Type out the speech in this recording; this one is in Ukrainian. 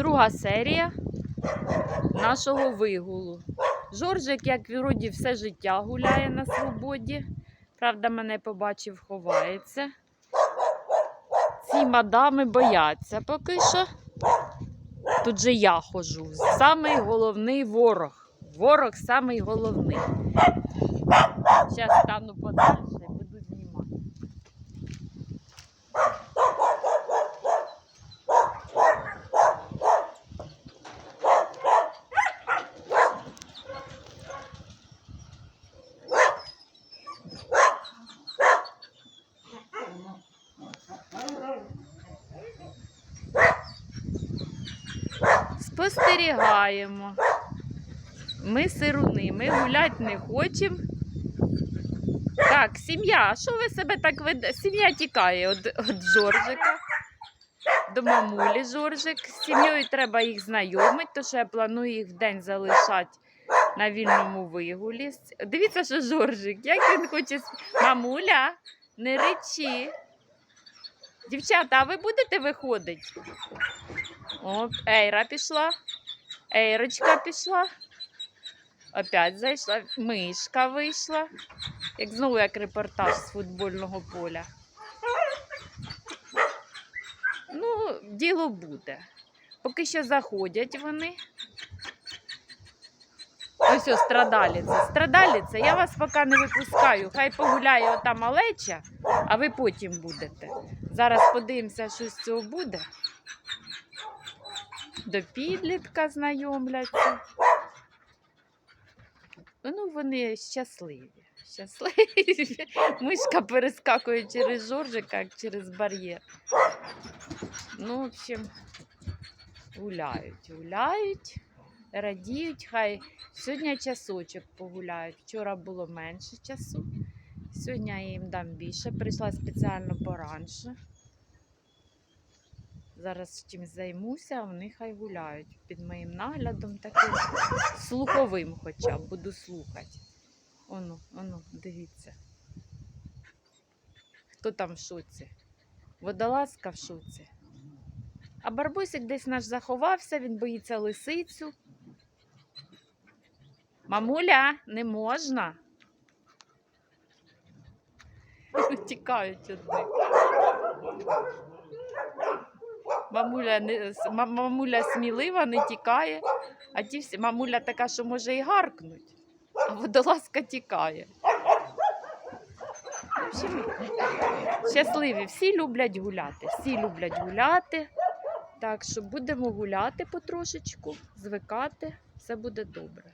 друга серія нашого вигулу. Жоржик, як вроді, все життя гуляє на свободі. Правда, мене побачив, ховається. Ці мадами бояться поки що. Тут же я хожу. Самий головний ворог. Ворог самий головний. Зараз стану подальше і буду знімати. Спостерігаємо. Ми сируни, ми гулять не хочемо. Так, сім'я, що ви себе так ведете? Сім'я тікає від, від Жоржика. До мамулі Жоржик. З сім'єю треба їх знайомити, тому що я планую їх в день залишати на вільному вигулі. Дивіться, що Жоржик, як він хоче. Мамуля, не речи. Дівчата, а ви будете виходити? О, Ейра пішла. Ейрочка пішла. Опять зайшла. Мишка вийшла. Як знову як репортаж з футбольного поля. Ну, діло буде. Поки що заходять вони. Ось ось страдаліця. Страдаліця, я вас поки не випускаю. Хай погуляє ота малеча, а ви потім будете. Зараз подивимося, що з цього буде. До підлітка знайомляться. Ну, вони щасливі. Щасливі. Мишка перескакує через жоржика, як через бар'єр. Ну, в общем, гуляють, гуляють, радіють. Хай сьогодні часочок погуляють. Вчора було менше часу. Сьогодні я їм дам більше. Прийшла спеціально поранше. Зараз чимось займуся, вони хай гуляють під моїм наглядом, таким слуховим хоча б буду слухати. Оно, оно, дивіться. Хто там в шоці? Водолазка в шоці. А барбусик десь наш заховався, він боїться лисицю. Мамуля, не можна. Тікають від них. Мамуля, не, мамуля смілива, не тікає, а ті всі, мамуля така, що може і гаркнуть, а водолазка тікає. Щасливі, всі люблять гуляти, всі люблять гуляти. Так що будемо гуляти потрошечку, звикати, все буде добре.